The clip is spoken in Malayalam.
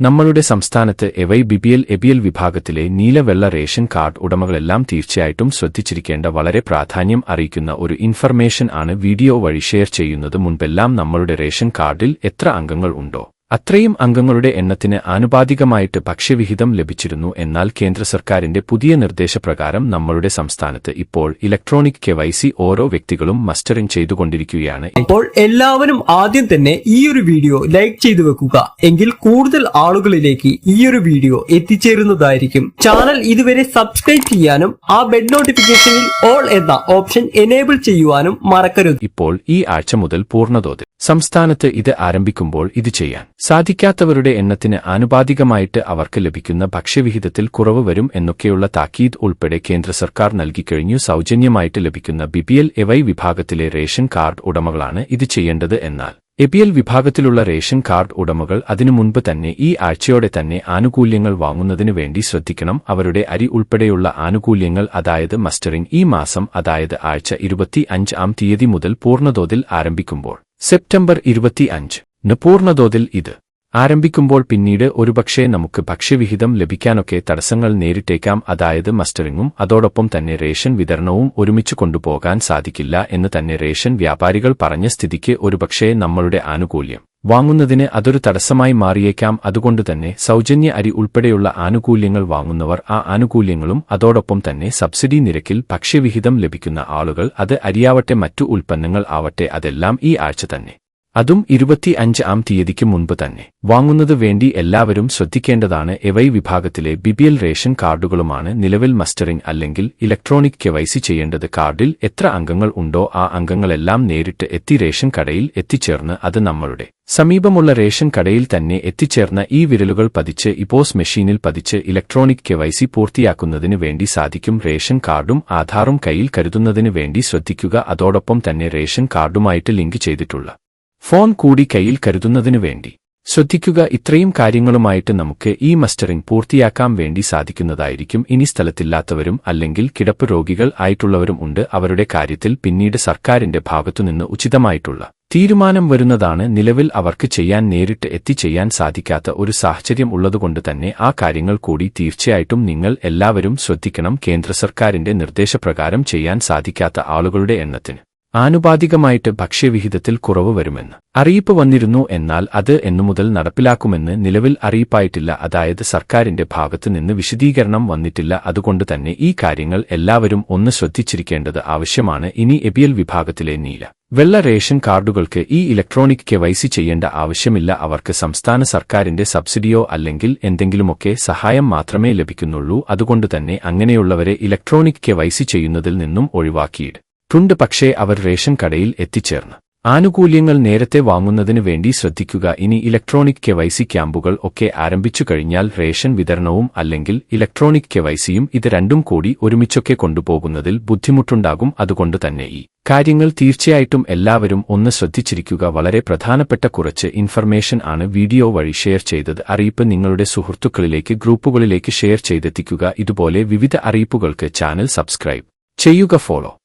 നമ്മളുടെ സംസ്ഥാനത്ത് എവൈ ബിപിഎൽ എബിഎൽ വിഭാഗത്തിലെ നീലവെള്ള റേഷൻ കാർഡ് ഉടമകളെല്ലാം തീർച്ചയായിട്ടും ശ്രദ്ധിച്ചിരിക്കേണ്ട വളരെ പ്രാധാന്യം അറിയിക്കുന്ന ഒരു ഇൻഫർമേഷൻ ആണ് വീഡിയോ വഴി ഷെയർ ചെയ്യുന്നത്. മുൻപെല്ലാം നമ്മളുടെ റേഷൻ കാർഡിൽ എത്ര അംഗങ്ങൾ ഉണ്ടോ? അത്രയും അംഗങ്ങളുടെ എണ്ണത്തിന് ആനുപാതികമായിട്ട് ഭക്ഷ്യവിഹിതം ലഭിച്ചിരുന്നു എന്നാൽ കേന്ദ്ര സർക്കാരിന്റെ പുതിയ നിർദ്ദേശപ്രകാരം നമ്മളുടെ സംസ്ഥാനത്ത് ഇപ്പോൾ ഇലക്ട്രോണിക് കെവൈസി ഓരോ വ്യക്തികളും മസ്റ്ററിംഗ് ചെയ്തുകൊണ്ടിരിക്കുകയാണ്. ഇപ്പോൾ എല്ലാവരും ആദ്യം തന്നെ ഈ ഒരു വീഡിയോ ലൈക്ക് ചെയ്തു വെക്കുക. എങ്കിൽ കൂടുതൽ ആളുകളിലേക്ക് ഈ ഒരു വീഡിയോ എത്തിച്ചേരുന്നതായിരിക്കും. ചാനൽ ഇതുവരെ സബ്സ്ക്രൈബ് ചെയ്യാനും ആ ബെഡ് നോട്ടിഫിക്കേഷനിൽ ഓൾ എന്ന ഓപ്ഷൻ എനേബിൾ ചെയ്യുവാനും മറക്കരുത്. ഇപ്പോൾ ഈ ആഴ്ച മുതൽ പൂർണതോതിൽ സംസ്ഥാനത്ത് ഇത് ആരംഭിക്കുമ്പോൾ ഇത് ചെയ്യാൻ സാധിക്കാത്തവരുടെ എണ്ണത്തിന് ആനുപാതികമായിട്ട് അവർക്ക് ലഭിക്കുന്ന ഭക്ഷ്യവിഹിതത്തിൽ കുറവ് വരും എന്നൊക്കെയുള്ള താക്കീത് ഉൾപ്പെടെ കേന്ദ്ര സർക്കാർ നൽകിക്കഴിഞ്ഞു സൗജന്യമായിട്ട് ലഭിക്കുന്ന ബിപിഎൽ എവൈ വിഭാഗത്തിലെ റേഷൻ കാർഡ് ഉടമകളാണ് ഇത് ചെയ്യേണ്ടത് എന്നാൽ എപിഎൽ വിഭാഗത്തിലുള്ള റേഷൻ കാർഡ് ഉടമകൾ അതിനു മുൻപ് തന്നെ ഈ ആഴ്ചയോടെ തന്നെ ആനുകൂല്യങ്ങൾ വാങ്ങുന്നതിനു വേണ്ടി ശ്രദ്ധിക്കണം. അവരുടെ അരി ഉൾപ്പെടെയുള്ള ആനുകൂല്യങ്ങൾ അതായത് മസ്റ്ററിംഗ് ഈ മാസം അതായത് ആഴ്ച ഇരുപത്തി ആം തീയതി മുതൽ പൂർണതോതിൽ ആരംഭിക്കുമ്പോൾ സെപ്റ്റംബർ ഇരുപത്തി അഞ്ച് പൂർണതോതിൽ ഇത് ആരംഭിക്കുമ്പോൾ പിന്നീട് ഒരുപക്ഷേ നമുക്ക് ഭക്ഷ്യവിഹിതം ലഭിക്കാനൊക്കെ തടസ്സങ്ങൾ നേരിട്ടേക്കാം. അതായത് മസ്റ്ററിങ്ങും അതോടൊപ്പം തന്നെ റേഷൻ വിതരണവും ഒരുമിച്ച് കൊണ്ടുപോകാൻ സാധിക്കില്ല എന്ന് തന്നെ റേഷൻ വ്യാപാരികൾ പറഞ്ഞ സ്ഥിതിക്ക് ഒരുപക്ഷേ നമ്മളുടെ ആനുകൂല്യം വാങ്ങുന്നതിന് അതൊരു തടസ്സമായി മാറിയേക്കാം. അതുകൊണ്ടുതന്നെ സൗജന്യ അരി ഉൾപ്പെടെയുള്ള ആനുകൂല്യങ്ങൾ വാങ്ങുന്നവർ ആ ആനുകൂല്യങ്ങളും അതോടൊപ്പം തന്നെ സബ്സിഡി നിരക്കിൽ ഭക്ഷ്യവിഹിതം ലഭിക്കുന്ന ആളുകൾ അത് അരിയാവട്ടെ മറ്റു ഉൽപ്പന്നങ്ങൾ ആവട്ടെ അതെല്ലാം ഈ ആഴ്ച തന്നെ. അതും ഇരുപത്തി അഞ്ച് ആം തീയതിക്ക് മുൻപ് തന്നെ. വാങ്ങുന്നത് വേണ്ടി എല്ലാവരും ശ്രദ്ധിക്കേണ്ടതാണ് എവൈ വിഭാഗത്തിലെ ബിബിഎൽ റേഷൻ കാർഡുകളുമാണ് നിലവിൽ മസ്റ്ററിംഗ് അല്ലെങ്കിൽ ഇലക്ട്രോണിക് കെവൈസി ചെയ്യേണ്ടത്. കാർഡിൽ എത്ര അംഗങ്ങൾ ഉണ്ടോ ആ അംഗങ്ങളെല്ലാം നേരിട്ട് എത്തി റേഷൻ കടയിൽ എത്തിച്ചേർന്ന് അത് നമ്മളുടെ സമീപമുള്ള റേഷൻ കടയിൽ തന്നെ എത്തിച്ചേർന്ന ഈ വിരലുകൾ പതിച്ച് ഇപ്പോസ് മെഷീനിൽ പതിച്ച് ഇലക്ട്രോണിക് കെവൈസി പൂർത്തിയാക്കുന്നതിന് വേണ്ടി സാധിക്കും. റേഷൻ കാർഡും ആധാറും കയ്യിൽ കരുതുന്നതിന് വേണ്ടി ശ്രദ്ധിക്കുക. അതോടൊപ്പം തന്നെ റേഷൻ കാർഡുമായിട്ട് ലിങ്ക് ചെയ്തിട്ടുള്ള ഫോൺ കൂടി കയ്യിൽ കരുതുന്നതിനു വേണ്ടി. ശ്രദ്ധിക്കുക ഇത്രയും കാര്യങ്ങളുമായിട്ട് നമുക്ക് ഈ മസ്റ്ററിംഗ് പൂർത്തിയാക്കാൻ വേണ്ടി സാധിക്കുന്നതായിരിക്കും. ഇനി സ്ഥലത്തില്ലാത്തവരും അല്ലെങ്കിൽ കിടപ്പ് രോഗികൾ ആയിട്ടുള്ളവരും ഉണ്ട്. അവരുടെ കാര്യത്തിൽ പിന്നീട് സർക്കാരിന്റെ ഭാഗത്തുനിന്ന് ഉചിതമായിട്ടുള്ള തീരുമാനം വരുന്നതാണ്. നിലവിൽ അവർക്ക് ചെയ്യാൻ നേരിട്ട് എത്തിച്ചെയ്യാൻ സാധിക്കാത്ത ഒരു സാഹചര്യം ഉള്ളതുകൊണ്ട് തന്നെ ആ കാര്യങ്ങൾ കൂടി തീർച്ചയായിട്ടും നിങ്ങൾ എല്ലാവരും ശ്രദ്ധിക്കണം. കേന്ദ്ര സർക്കാരിന്റെ നിർദ്ദേശപ്രകാരം ചെയ്യാൻ സാധിക്കാത്ത ആളുകളുടെ എണ്ണത്തിന്. ആനുപാതികമായിട്ട് ഭക്ഷ്യവിഹിതത്തിൽ കുറവ് വരുമെന്ന്. അറിയിപ്പ് വന്നിരുന്നു എന്നാൽ അത് എന്നുമുതൽ നടപ്പിലാക്കുമെന്ന് നിലവിൽ അറിയിപ്പായിട്ടില്ല. അതായത് സർക്കാരിന്റെ ഭാഗത്തു നിന്ന് വിശദീകരണം വന്നിട്ടില്ല. അതുകൊണ്ട് തന്നെ ഈ കാര്യങ്ങൾ എല്ലാവരും ഒന്ന് ശ്രദ്ധിച്ചിരിക്കേണ്ടത് ആവശ്യമാണ്. ഇനി എബിയൽ വിഭാഗത്തിലെ നീല വെള്ള റേഷൻ കാർഡുകൾക്ക് ഈ ഇലക്ട്രോണിക് കെവൈസി ചെയ്യേണ്ട ആവശ്യമില്ല. അവർക്ക് സംസ്ഥാന സർക്കാരിന്റെ സബ്സിഡിയോ അല്ലെങ്കിൽ എന്തെങ്കിലുമൊക്കെ സഹായം മാത്രമേ ലഭിക്കുന്നുള്ളൂ. അതുകൊണ്ട് തന്നെ അങ്ങനെയുള്ളവരെ ഇലക്ട്രോണിക് കെവൈസി ചെയ്യുന്നതിൽ നിന്നും ഒഴിവാക്കിയിട്. ട്ടുണ്ട് പക്ഷേ അവർ റേഷൻ കടയിൽ എത്തിച്ചേർന്ന്. ആനുകൂല്യങ്ങൾ നേരത്തെ വാങ്ങുന്നതിനു വേണ്ടി ശ്രദ്ധിക്കുക. ഇനി ഇലക്ട്രോണിക് കെവൈസി ക്യാമ്പുകൾ ഒക്കെ ആരംഭിച്ചു കഴിഞ്ഞാൽ റേഷൻ വിതരണവും അല്ലെങ്കിൽ ഇലക്ട്രോണിക് കെവൈസിയും ഇത് രണ്ടും കൂടി ഒരുമിച്ചൊക്കെ കൊണ്ടുപോകുന്നതിൽ ബുദ്ധിമുട്ടുണ്ടാകും. അതുകൊണ്ട് തന്നെ ഈ കാര്യങ്ങൾ തീർച്ചയായിട്ടും എല്ലാവരും ഒന്ന് ശ്രദ്ധിച്ചിരിക്കുക. വളരെ പ്രധാനപ്പെട്ട കുറച്ച് ഇൻഫർമേഷൻ ആണ് വീഡിയോ വഴി ഷെയർ ചെയ്തത്. അറിയിപ്പ് നിങ്ങളുടെ സുഹൃത്തുക്കളിലേക്ക് ഗ്രൂപ്പുകളിലേക്ക് ഷെയർ ചെയ്തെത്തിക്കുക. ഇതുപോലെ വിവിധ അറിയിപ്പുകൾക്ക് ചാനൽ സബ്സ്ക്രൈബ് ചെയ്യുക. ഫോളോ